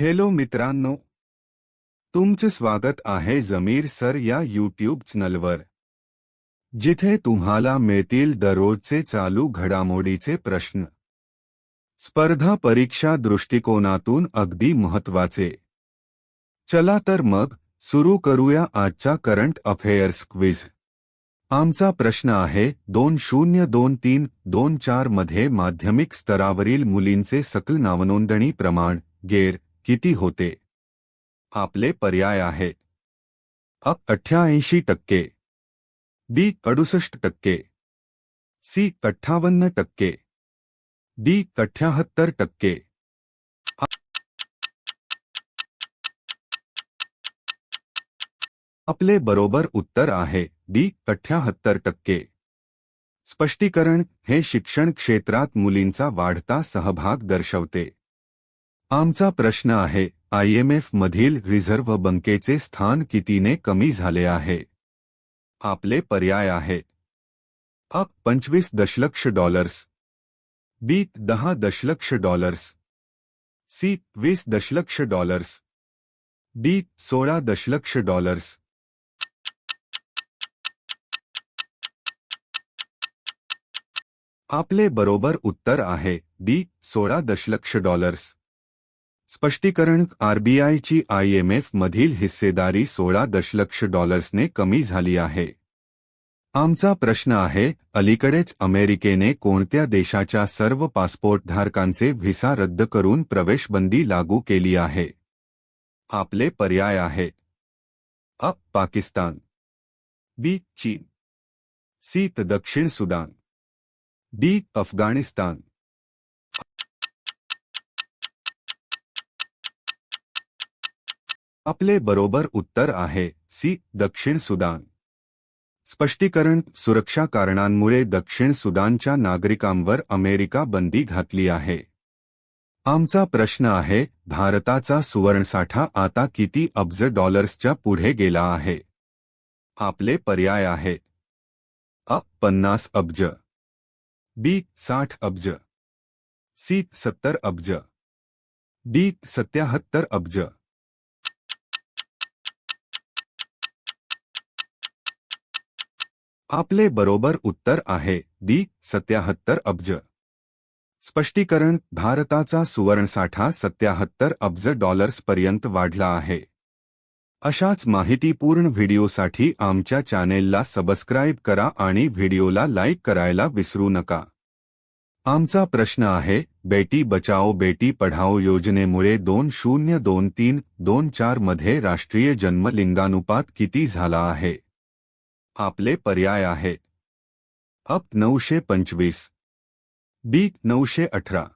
Hello मित्रांनो. तुमचं स्वागत आहे जमीर सर या यूट्यूब चॅनलवर जिथे तुम्हाला मिळतील दररोजचे चालू घडामोडीचे प्रश्न. स्पर्धा परीक्षा दृष्टिकोनातून अगदी महत्त्वाचे चला तर मग सुरू करूया आजचा करंट अफेअर्स क्विज आमचा प्रश्न आहे दोन शून्य दोन तीन दोन चारमध्ये माध्यमिक स्तरावरील मुलींचे सकल नावनोंदणी प्रमाण गेर किती होते? आपले पर्याय आहेत अ अठ्ठ्याऐंशी टक्के. बी अडुसष्ट टक्के. सी अठ्ठावन्न टक्के. डी अठ्याहत्तर टक्के. आपले बरोबर उत्तर आहे. डी अठ्याहत्तर टक्के. स्पष्टीकरण, हे शिक्षण क्षेत्रात मुलींचा वाढता सहभाग दर्शवते. आमचा प्रश्न आहे आयएमएफ मधील रिझर्व्ह बँकेचे स्थान कितीने कमी झाले आहे? आपले पर्याय आहेत अ पंचवीस दशलक्ष डॉलर्स. बी दहा दशलक्ष डॉलर्स. सी वीस दशलक्ष डॉलर्स. डी सोळा दशलक्ष डॉलर्स. आपले बरोबर उत्तर आहे डी सोळा दशलक्ष डॉलर्स. स्पष्टीकरण आरबीआयची आयएमएफ मधील हिस्सेदारी सोळा दशलक्ष डॉलर्सने कमी झाली आहे. आमचा प्रश्न आहे अलीकडेच अमेरिकेने कोणत्या देशाच्या सर्व पासपोर्टधारकांचे व्हिसा रद्द करून प्रवेशबंदी लागू केली आहे? आपले पर्याय आहे. अ पाकिस्तान. बी चीन. सी दक्षिण सुदान. डी अफगाणिस्तान. आपले बरोबर उत्तर आहे. सी. दक्षिण सुदान. स्पष्टीकरण, सुरक्षा कारणांमुळे दक्षिण सुदानच्या नागरिकांवर अमेरिका बंदी घातली आहे. आमचा प्रश्न आहे, भारताचा सुवर्णसाठा आता किती अब्ज डॉलर्सच्या पुढे गेला आहे? आपले पर्याय आहेत अ. पन्नास अब्ज. बी. साठ अब्ज. सी. सत्तर अब्ज. डी. सत्याहत्तर अब्ज. आपले बरोबर उत्तर आहे दी सत्याहत्तर अब्ज. स्पष्टीकरण भारताचा सुवर्णसाठा सत्याहत्तर अब्ज डॉलर्सपर्यंत वाढला आहे. अशाच माहितीपूर्ण व्हिडिओसाठी आमच्या चॅनेलला सबस्क्राईब करा आणि व्हिडिओला लाईक करायला विसरू नका. आमचा प्रश्न आहे बेटी बचाओ बेटी पढाओ योजनेमुळे दोन शून्य दोन तीन दोन चारमध्ये राष्ट्रीय जन्मलिंगानुपात किती झाला आहे? आपले पर्याय आहेत अप नऊशे पंचवीस. बी नऊशे अठरा.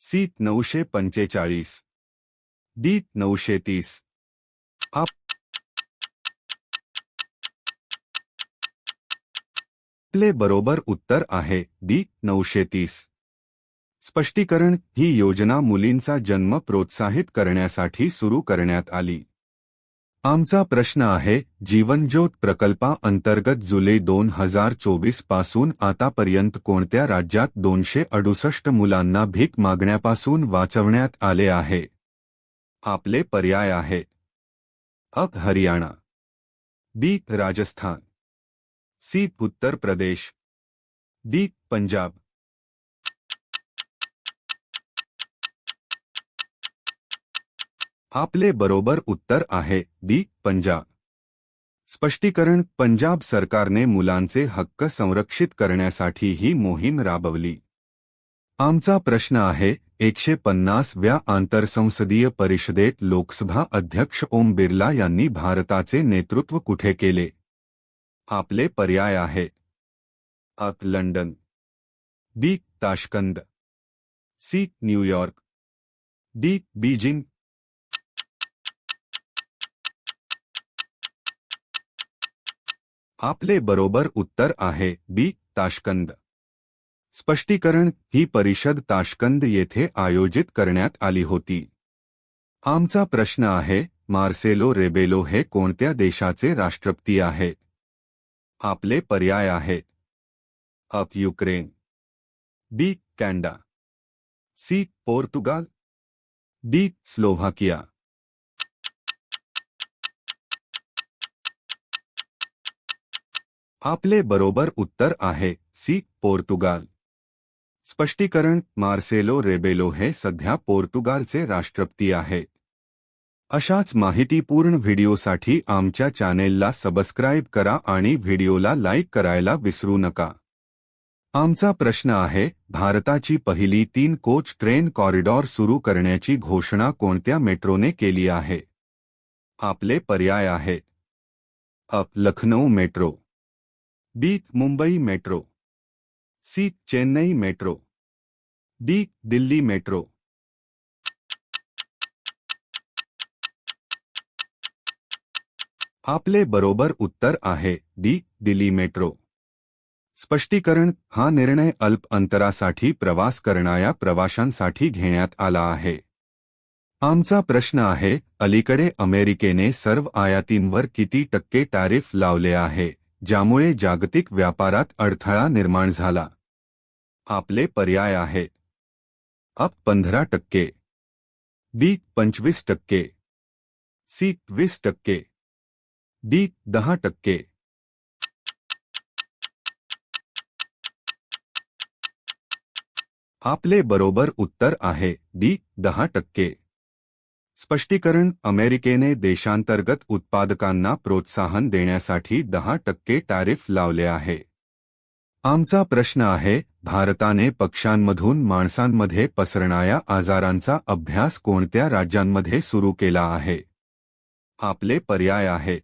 सी नऊशे पंचेचाळीस. डी नऊशे तीस. आप आपले बरोबर उत्तर आहे. डी नऊशे तीस. स्पष्टीकरण ही योजना मुलींचा जन्म प्रोत्साहित करण्यासाठी सुरू करण्यात आली. आमचा प्रश्न आहे, जीवनज्योत प्रकल्पा अंतर्गत जुलै दोन हज़ार चोवीस पासून आतापर्यंत कोणत्या राज्यात दोनशे अडुसष्ट मुलांना भीक मागण्यापासून वाचवण्यात आले आहे? आपले पर्याय आहेत अ, Haryana. B, Rajasthan. C, Uttar Pradesh. D, Punjab. आपले बरोबर उत्तर आहे डी पंजाब. स्पष्टीकरण पंजाब सरकारने मुलांचे हक्क संरक्षित करण्यासाठी ही मोहीम राबवली. आमचा प्रश्न आहे एकशे पन्नासव्या आंतरसंसदीय परिषदेत लोकसभा अध्यक्ष ओम बिर्ला यांनी भारताचे नेतृत्व कुठे केले? आपले पर्याय आहे. अ London. B Tashkent. C New York. D Beijing. आपले बरोबर उत्तर आहे, बी ताशकंद स्पष्टीकरण, ही परिषद ताशकंद येथे आयोजित करण्यात आली होती. आमचा प्रश्न आहे, मार्सेलो रेबेलो हे कोणत्या देशाचे राष्ट्रपती आहेत? आपले पर्याय आहेत up, Ukraine. B, Canada. C, Portugal. D, Slovakia. आपले बरोबर उत्तर आहे, सी, पोर्तुगाल. स्पष्टीकरण, मार्सेलो रेबेलो हे सध्या पोर्तुगालचे राष्ट्रपती आहेत. अशाच माहितीपूर्ण व्हिडिओसाठी आमच्या चॅनेलला सबस्क्राईब करा आणि व्हिडिओला लाईक करायला विसरू नका. आमचा प्रश्न आहे, भारताची पहिली तीन कोच ट्रेन कॉरिडॉर सुरू करण्याची घोषणा कोणत्या मेट्रोने केली आहे? आपले पर्याय आहेत अ Lucknow metro. B Mumbai metro. C Chennai metro. D Delhi metro. आपले बरोबर उत्तर आहे डी दिल्ली मेट्रो। स्पष्टीकरण, हा निर्णय अल्प अंतरासाठी प्रवास करणाऱ्या प्रवाशांसाठी घेण्यात आला आहे. आमचा प्रश्न आहे, अलीकडे अमेरिकेने सर्व आयातींवर किती टक्के टॅरिफ लावले आहे? ज्यामुळे जागतिक व्यापारात अडथळा निर्माण आपले पर्याय आहेत अप पंधरा टक्के. बी पंचवीस टक्के. सी वीस टक्के. डी दहा टक्के. आपले बरोबर उत्तर आहे. डी दहा टक्के. स्पष्टीकरण अमेरिकेने देशांतर्गत उत्पादकांना प्रोत्साहन देण्यासाठी दहा टक्के टॅरिफ लावले आहे. आमचा प्रश्न आहे भारताने पक्ष्यांमधून माणसांमध्ये पसरणाऱ्या आजारांचा अभ्यास कोणत्या राज्यांमध्ये सुरू केला आहे? आपले पर्याय आहे.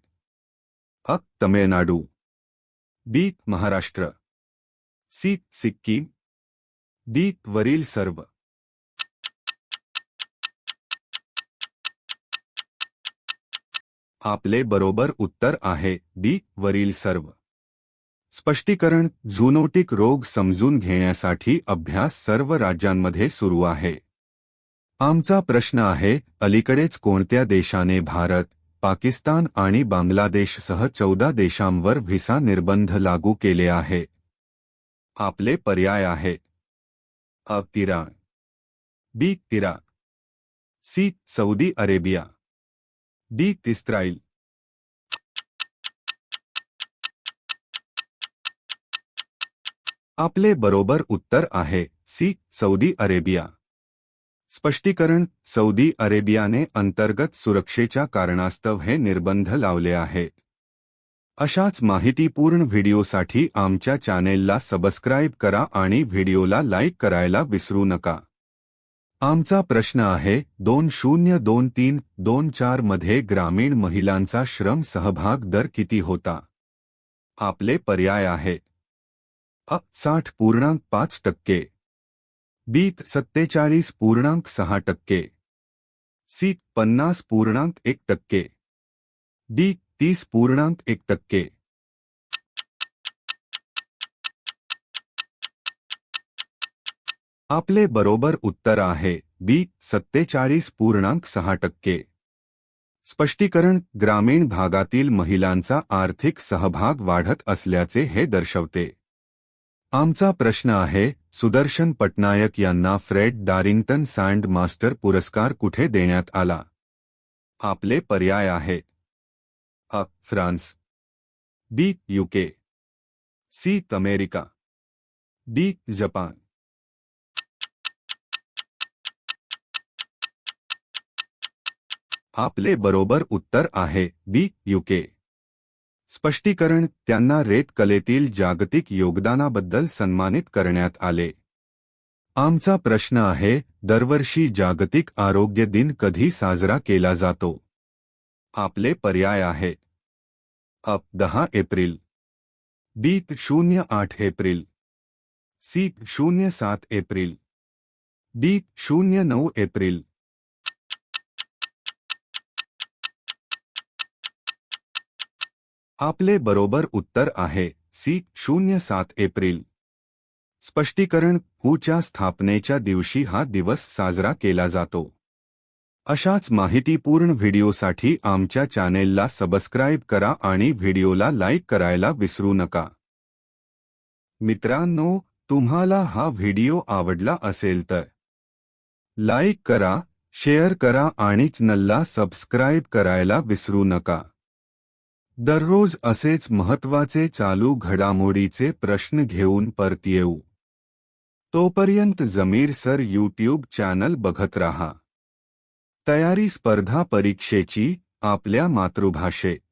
अ. Tamil Nadu. B. Maharashtra. C. Sikkim. D. वरील सर्व. आपले बरोबर उत्तर आहे बी वरील सर्व. स्पष्टीकरण झुनोटिक रोग समजून घेण्यासाठी अभ्यास सर्व राज्यांमध्ये सुरू आहे. आमचा प्रश्न आहे अलीकडेच कोणत्या देशाने भारत पाकिस्तान आणि बांगलादेशसह चौदा देशांवर व्हिसा निर्बंध लागू केले आहे? आपले पर्याय आहे. अ तिराण B तिराक C Saudi Arabia. D Israel आपले बरोबर उत्तर आहे सी सौदी अरेबिया. स्पष्टीकरण सौदी अरेबियाने अंतर्गत सुरक्षेच्या कारणास्तव हे निर्बंध लावले आहेत अशाच माहितीपूर्ण व्हिडिओसाठी आमच्या चॅनेलला सबस्क्राईब करा आणि व्हिडिओला लाईक करायला विसरू नका. आमचा प्रश्न आहे, दोन शून्य दोन तीन दोन चार मध्ये ग्रामीण महिलांचा श्रम सहभाग दर किती होता? आपले पर्याय आहेत अ, साठ पूर्णांक पाच टक्के. बी, सत्तेचाळीस पूर्णांक सहा टक्के. सी, पन्नास पूर्णांक एक टक्के. डी, तीस पूर्णांक एक टक्के. आपले बरोबर उत्तर आहे. बी, सत्तेचाळीस पूर्णांक सहा टक्के. स्पष्टीकरण, ग्रामीण भागातील महिलांचा आर्थिक सहभाग वाढत असल्याचे हे दर्शवते. आमचा प्रश्न आहे, सुदर्शन पटनायक यांना फ्रेड डारिंग्टन सँड मास्टर पुरस्कार कुठे देण्यात आला? आपले पर्याय आहेत अ, France. B UK C, America. D, Japan. आपले बरोबर उत्तर आहे. बी यूके स्पष्टीकरण त्यांना रेत कलेतील जागतिक योगदानाबद्दल सन्मानित करण्यात आले. आमचा प्रश्न आहे, दरवर्षी जागतिक आरोग्य दिन कधी साजरा केला जातो? आपले पर्याय आहेत अप, दहा एप्रिल. बी शून्य आठ एप्रिल. सी शून्य सात एप्रिल. डी शून्य नऊ एप्रिल. आपले बरोबर उत्तर आहे. सी. शून्य सात एप्रिल. स्पष्टीकरण हूच्या स्थापनेच्या दिवशी हा दिवस साजरा केला जातो. अशाच माहितीपूर्ण व्हिडिओसाठी आमच्या चॅनेलला सबस्क्राईब करा आणि व्हिडिओला लाईक करायला विसरू नका. मित्रांनो तुम्हाला हा व्हिडिओ आवडला असेल तर लाईक करा शेअर करा आणि चॅनलला सबस्क्राईब करायला विसरू नका. दररोज असेच महत्त्वाचे चालू घडामोडीचे प्रश्न घेऊन परत येऊ. तोपर्यंत जमीर सर यूट्यूब चॅनल बघत रहा. तयारी स्पर्धा परीक्षेची आपल्या मातृभाषेत.